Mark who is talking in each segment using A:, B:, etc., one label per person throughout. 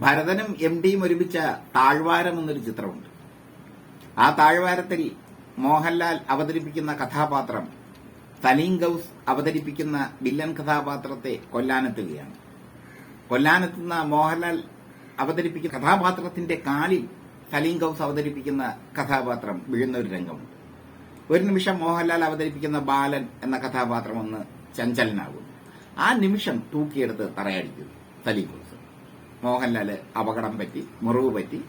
A: ഭരതനും M ഡിയും ഒരുമിച്ച താഴ്വാരം എന്നൊരു ചിത്രമുണ്ട്. ആ താഴ്വാരത്തിൽ മോഹൻലാൽ അവതരിപ്പിക്കുന്ന കഥാപാത്രം സലീം ഗൌസ് അവതരിപ്പിക്കുന്ന വില്ലൻ കഥാപാത്രത്തെ കൊല്ലാനെത്തുകയാണ്. കൊല്ലാനെത്തുന്ന മോഹൻലാൽ അവതരിപ്പിക്കുന്ന കഥാപാത്രത്തിന്റെ കാലിൽ സലീം ഗൌസ് അവതരിപ്പിക്കുന്ന കഥാപാത്രം വീഴുന്ന ഒരു രംഗമുണ്ട്. ഒരു നിമിഷം മോഹൻലാൽ അവതരിപ്പിക്കുന്ന ബാലൻ എന്ന കഥാപാത്രം ഒന്ന് ചഞ്ചലനാകുന്നു. ആ നിമിഷം തൂക്കിയെടുത്ത് തറയടിക്കുന്നു സലീം ഗൌസ്. മോഹൻലാൽ അപകടം പറ്റി മുറിവ് പറ്റി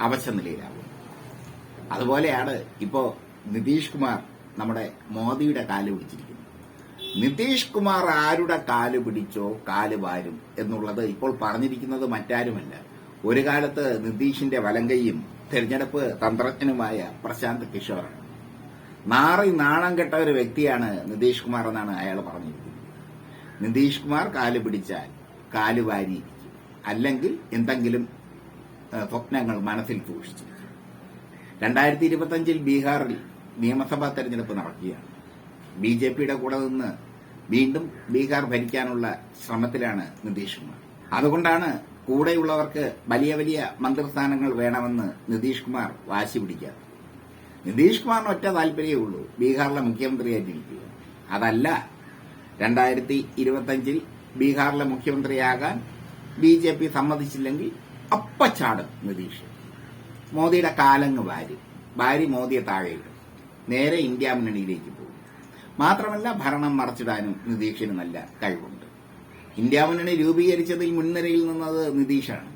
A: അവശ നിലയിലാവും അതുപോലെയാണ് ഇപ്പോ നിതീഷ് കുമാർ നമ്മുടെ മോദിയുടെ കാൽ പിടിച്ചിരിക്കുന്നത്. നിതീഷ് കുമാർ ആരുടെ കാൽ പിടിച്ചോ കാൽ വാരും എന്നുള്ളത് ഇപ്പോൾ പറഞ്ഞിരിക്കുന്നത് മറ്റാരുമല്ല. ഒരു കാലത്ത് നിതീഷിന്റെ വലങ്കയും തെരഞ്ഞെടുപ്പ് തന്ത്രജ്ഞനുമായ പ്രശാന്ത് കിഷോറാണ്. നാറി നാണം കെട്ട ഒരു വ്യക്തിയാണ് നിതീഷ് കുമാർ എന്നാണ് അയാൾ പറഞ്ഞിരിക്കുന്നത്. നിതീഷ് കുമാർ കാൽ പിടിച്ചാൽ കാലുവാരി അല്ലെങ്കിൽ എന്തെങ്കിലും സ്വപ്നങ്ങൾ മനസ്സിൽ സൂക്ഷിച്ചു. രണ്ടായിരത്തി ഇരുപത്തിയഞ്ചിൽ ബീഹാറിൽ നിയമസഭാ തെരഞ്ഞെടുപ്പ് നടക്കുകയാണ്. ബി ജെ പിയുടെ കൂടെ നിന്ന് വീണ്ടും ബീഹാർ ഭരിക്കാനുള്ള ശ്രമത്തിലാണ് നിതീഷ് കുമാർ അതുകൊണ്ടാണ് കൂടെയുള്ളവർക്ക് വലിയ വലിയ മന്ത്രിസ്ഥാനങ്ങൾ വേണമെന്ന് നിതീഷ് കുമാർ വാശി പിടിക്കാറ് നിതീഷ് കുമാറിന് ഒറ്റ താല്പര്യമേ ഉള്ളൂ ബീഹാറിലെ മുഖ്യമന്ത്രിയായിട്ടിരിക്കുക. അതല്ല രണ്ടായിരത്തി ഇരുപത്തിയഞ്ചിൽ ബീഹാറിലെ മുഖ്യമന്ത്രിയാകാൻ ബി ജെ പി സമ്മതിച്ചില്ലെങ്കിൽ അപ്പച്ചാടും നിതീഷ്. മോദിയുടെ കാലങ്ങ് വാരി. ഭാര്യ മോദിയെ താഴെയിടും. നേരെ ഇന്ത്യ മുന്നണിയിലേക്ക് പോകും. മാത്രമല്ല ഭരണം മറച്ചിടാനും നിതീഷിന് നല്ല കഴിവുണ്ട്. ഇന്ത്യ മുന്നണി രൂപീകരിച്ചതിൽ മുൻനിരയിൽ നിന്നത് നിതീഷാണ്.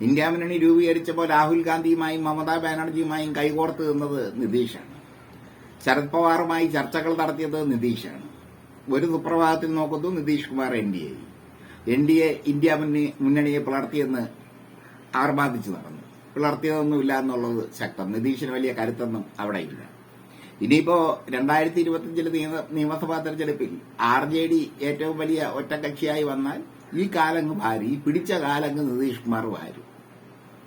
A: ഇന്ത്യ മുന്നണി രൂപീകരിച്ചപ്പോൾ രാഹുൽ ഗാന്ധിയുമായും മമതാ ബാനർജിയുമായും കൈകോർത്ത് നിന്നത് നിതീഷാണ്. ശരത് പവാറുമായി ചർച്ചകൾ നടത്തിയത് നിതീഷാണ്. ഒരു സുപ്രഭാതത്തിൽ നോക്കുന്നു Nitish Kumar N D A N D A India മുന്നണി- മുന്നണിയെ പിളർത്തിയെന്ന് ആർഭാദിച്ച് നടന്നു. പിളർത്തിയതൊന്നുമില്ല എന്നുള്ളത് ശക്തം. നിതീഷിന് വലിയ കരുത്തൊന്നും അവിടെ ഇല്ല. ഇനിയിപ്പോ രണ്ടായിരത്തി ഇരുപത്തിയഞ്ചിലെ നിയമസഭാ തെരഞ്ഞെടുപ്പിൽ ആർ ജെ ഡി ഏറ്റവും വലിയ ഒറ്റക്കക്ഷിയായി വന്നാൽ ഈ കാലങ്ങ് ഭാരി പിടിച്ച കാലങ്ങ് നിതീഷ് കുമാർ വാരും.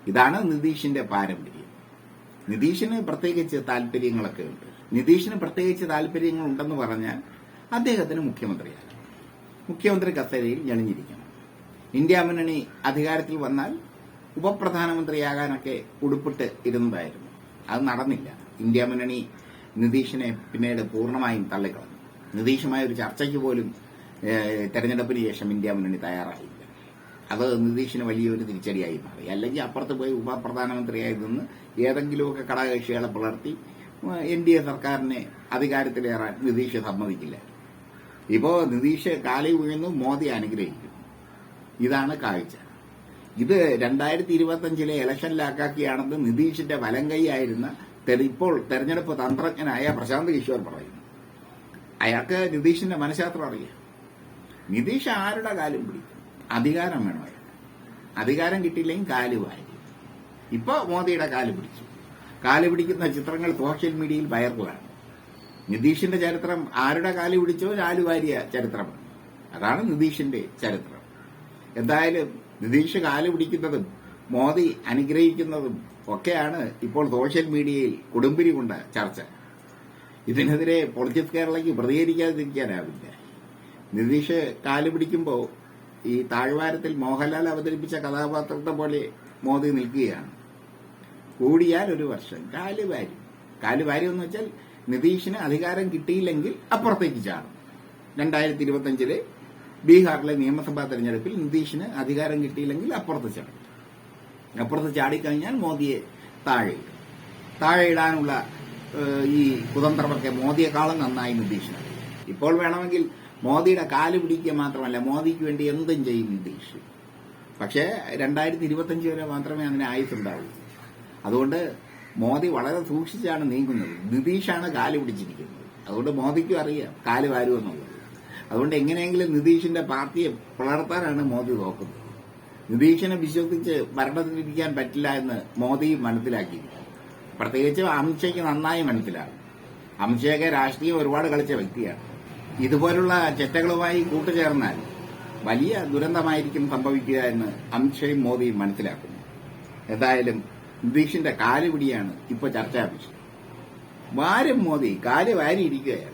A: ഇതാണ് നിതീഷിന്റെ പാരമ്പര്യം. നിതീഷിന് പ്രത്യേകിച്ച് താല്പര്യങ്ങളൊക്കെ ഉണ്ട്. നിതീഷിന് പ്രത്യേകിച്ച് താല്പര്യങ്ങൾ ഉണ്ടെന്ന് പറഞ്ഞാൽ അദ്ദേഹത്തിന് മുഖ്യമന്ത്രിയാകും മുഖ്യമന്ത്രി കസേരയിൽ ഞെളിഞ്ഞിരിക്കണം ഇന്ത്യ മുന്നണി അധികാരത്തിൽ വന്നാൽ ഉപപ്രധാനമന്ത്രിയാകാനൊക്കെ ഉടുപ്പിട്ട് ഇരുന്നതായിരുന്നു. അത് നടന്നില്ല. ഇന്ത്യ മുന്നണി നിതീഷിനെ പിന്നീട് പൂർണമായും തള്ളിക്കളഞ്ഞു. നിതീഷുമായ ഒരു ചർച്ചയ്ക്ക് പോലും തെരഞ്ഞെടുപ്പിന് ശേഷം ഇന്ത്യ മുന്നണി തയ്യാറായില്ല. അത് നിതീഷിന് വലിയൊരു തിരിച്ചടിയായി മാറി. അല്ലെങ്കിൽ അപ്പുറത്ത് പോയി ഉപപ്രധാനമന്ത്രിയായി നിന്ന് ഏതെങ്കിലുമൊക്കെ ഘടകകക്ഷികളെ പുലർത്തി എൻ ഡി എ സർക്കാരിനെ അധികാരത്തിലേറാൻ നിതീഷ് സമ്മതിക്കില്ല ഇപ്പോ നിതീഷ് കാലി വീഴുന്നു മോദി അനുഗ്രഹിക്കുന്നു. ഇതാണ് കാഴ്ച. ഇത് രണ്ടായിരത്തി ഇരുപത്തിയഞ്ചിലെ ഇലക്ഷനിലാക്കാക്കിയാണെന്ന് നിതീഷിന്റെ വലം കൈയായിരുന്ന തെര- ഇപ്പോൾ തെരഞ്ഞെടുപ്പ് തന്ത്രജ്ഞനായ പ്രശാന്ത് കിഷോർ പറയുന്നു. അയാൾക്ക് നിതീഷിന്റെ മനഃശാസ്ത്രം അറിയാം. നിതീഷ് ആരുടെ കാലും പിടിക്കും? അധികാരം വേണം അയാൾ അധികാരം കിട്ടിയില്ലെങ്കിൽ കാലുമായിരിക്കും ഇപ്പോൾ ഇപ്പൊ മോദിയുടെ കാൽ പിടിച്ചു. കാൽ പിടിക്കുന്ന ചിത്രങ്ങൾ സോഷ്യൽ മീഡിയയിൽ വൈറലാണ് നിതീഷിന്റെ ചരിത്രം ആരുടെ കാലി പിടിച്ചോ ലാലു വാരിയ ചരിത്രമാണ്. അതാണ് നിതീഷിന്റെ ചരിത്രം. എന്തായാലും നിതീഷ് കാലു പിടിക്കുന്നതും മോദി അനുഗ്രഹിക്കുന്നതും ഒക്കെയാണ് ഇപ്പോൾ സോഷ്യൽ മീഡിയയിൽ കൊടുമ്പിരി കൊണ്ട ചർച്ച. ഇതിനെതിരെ പൊളിറ്റിക്സ് കേരളയ്ക്ക് പ്രതികരിക്കാതിരിക്കാനാവില്ല. നിതീഷ് കാലു പിടിക്കുമ്പോൾ ഈ താഴ്വാരത്തിൽ മോഹൻലാൽ അവതരിപ്പിച്ച കഥാപാത്രത്തെ പോലെ മോദി നിൽക്കുകയാണ്. കൂടിയാൽ ഒരു വർഷം കാലുവാരി കാലുവാരി എന്ന് വെച്ചാൽ നിതീഷിന് അധികാരം കിട്ടിയില്ലെങ്കിൽ അപ്പുറത്തേക്ക് ചാടും. രണ്ടായിരത്തി ഇരുപത്തിയഞ്ചിലെ ബീഹാറിലെ നിയമസഭാ തെരഞ്ഞെടുപ്പിൽ നിതീഷിന് അധികാരം കിട്ടിയില്ലെങ്കിൽ അപ്പുറത്ത് ചാടും. അപ്പുറത്ത് ചാടിക്കഴിഞ്ഞാൽ മോദിയെ താഴെ താഴെയിടാനുള്ള ഇടാനുള്ള ഈ കുതന്ത്രമൊക്കെ മോദിയെക്കാളും നന്നായി നിതീഷിന്. ഇപ്പോൾ വേണമെങ്കിൽ മോദിയുടെ കാൽ പിടിക്കുക മാത്രമല്ല മോദിക്ക് വേണ്ടി എന്തും ചെയ്യും നിതീഷ്. പക്ഷേ രണ്ടായിരത്തി ഇരുപത്തിയഞ്ച് വരെ മാത്രമേ അതിന് ആയുസുണ്ടാവൂ അതുകൊണ്ട് മോദി വളരെ സൂക്ഷിച്ചാണ് നീങ്ങുന്നത്. നിതീഷാണ് കാൽ പിടിച്ചിരിക്കുന്നത്. അതുകൊണ്ട് മോദിക്കും അറിയാം കാൽ വാരുമെന്നുള്ളത് അതുകൊണ്ട് എങ്ങനെയെങ്കിലും നിതീഷിന്റെ പാർട്ടിയെ പുലർത്താനാണ് മോദി നോക്കുന്നത്. നിതീഷിനെ വിശ്വസിച്ച് ഭരണത്തിലിരിക്കാൻ പറ്റില്ല എന്ന് മോദി മനസ്സിലാക്കിയിരിക്കുന്നു. പ്രത്യേകിച്ച് അമിത്ഷയ്ക്ക് നന്നായി മനസ്സിലാകും. അമിത്ഷയൊക്കെ രാഷ്ട്രീയം ഒരുപാട് കളിച്ച വ്യക്തിയാണ്. ഇതുപോലുള്ള ചെറ്റകളുമായി കൂട്ടുചേർന്നാൽ വലിയ ദുരന്തമായിരിക്കും സംഭവിക്കുക എന്ന് അമിത്ഷയും മോദിയും മനസ്സിലാക്കുന്നു. എന്തായാലും നിതീഷിന്റെ കാൽ പിടിയാണ് ഇപ്പൊ ചർച്ചാ വിഷയം. വാരം മോദി കാൽ വാരിയിരിക്കുകയാണ്.